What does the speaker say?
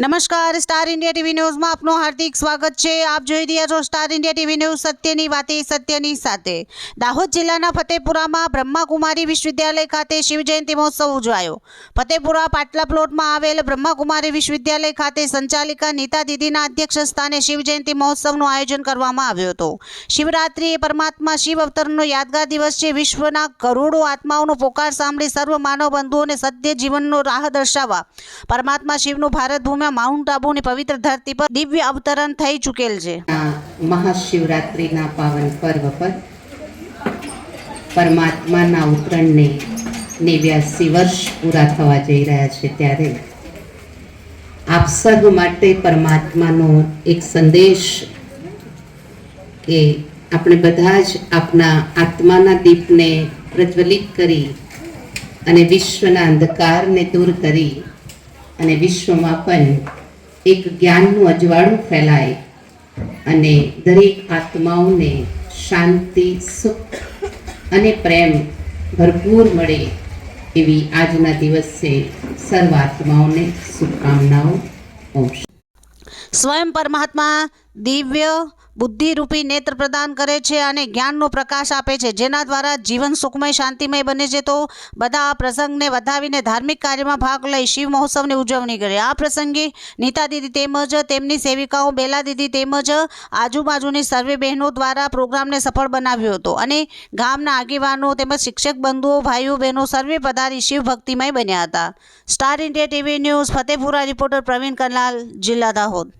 નમસ્કાર, star India TV ન્યૂઝમાં આપનું હાર્દિક સ્વાગત છે. આપ જોઈ રહ્યા છો સ્ટાર ઇન્ડિયા ટીવી ન્યૂઝ સત્યની વાતે, સત્યની સાથે. દાહોદ જિલ્લાના ફતેપુરામાં બ્રહ્માકુમારી વિશ્વવિદ્યાલય ખાતે શિવજયંતિ મહોત્સવ ઉજવાયો. ફતેપુરા પાટલા પ્લોટમાં આવેલ બ્રહ્માકુમારી વિશ્વવિદ્યાલય ખાતે સંચાલિકા નીતા દીદીના અધ્યક્ષ સ્થાને શિવજયંતિ મહોત્સવનું આયોજન કરવામાં આવ્યું હતું. શિવરાત્રિ એ પરમાત્મા શિવ અવતરણનો યાદગાર દિવસ છે. વિશ્વના કરોડો આત્માઓનો પોકાર સાંભળી સર્વ માનવ બંધુઓને સત્ય જીવનનો રાહ દર્શાવવા પરમાત્મા શિવનું ભારત ભૂમિમાં માઉન્ટ આબુની પવિત્ર ધરતી પર દિવ્ય અવતરણ થઈ ચૂકેલ છે. મહાશિવરાત્રિના પાવન પર્વ પર પરમાત્માના ઉતરણને નેવ્યાસી વર્ષ પૂરા થવા જઈ રહ્યા છે ત્યારે આપ સર્વ માટે પરમાત્માનો એક સંદેશ કે આપણે બધા જ આપના આત્માના દીપને પ્રજ્વલિત કરી અને વિશ્વના અંધકારને દૂર કરી અને વિશ્વમાં પણ એક જ્ઞાનનું અજવાળું ફેલાય અને દરેક આત્માઓને શાંતિ, સુખ અને પ્રેમ ભરપૂર મળે એવી આજના દિવસે સર્વ આત્માઓને શુભકામનાઓ ઓમ સ્વયં પરમાત્મા દિવ્ય બુદ્ધિરૂપી નેત્ર પ્રદાન કરે છે અને જ્ઞાનનો પ્રકાશ આપે છે. જેના દ્વારા જીવન સુખમય, શાંતિમય બને છે. તો બધા આ પ્રસંગને વધાવીને ધાર્મિક કાર્યમાં ભાગ લઈ શિવ મહોત્સવની ઉજવણી કરે. આ પ્રસંગે નીતા દીદી તેમજ તેમની સેવિકાઓ બેલા દીદી તેમજ આજુબાજુની સર્વે બહેનો દ્વારા પ્રોગ્રામને સફળ બનાવ્યો હતો અને ગામના આગેવાનો તેમજ શિક્ષક બંધુઓ, ભાઈઓ, બહેનો સર્વે પધારી શિવ ભક્તિમય બન્યા હતા. Star India TV news, Fatepura reporter Pravin Kanlal, જિલ્લા દાહોદ.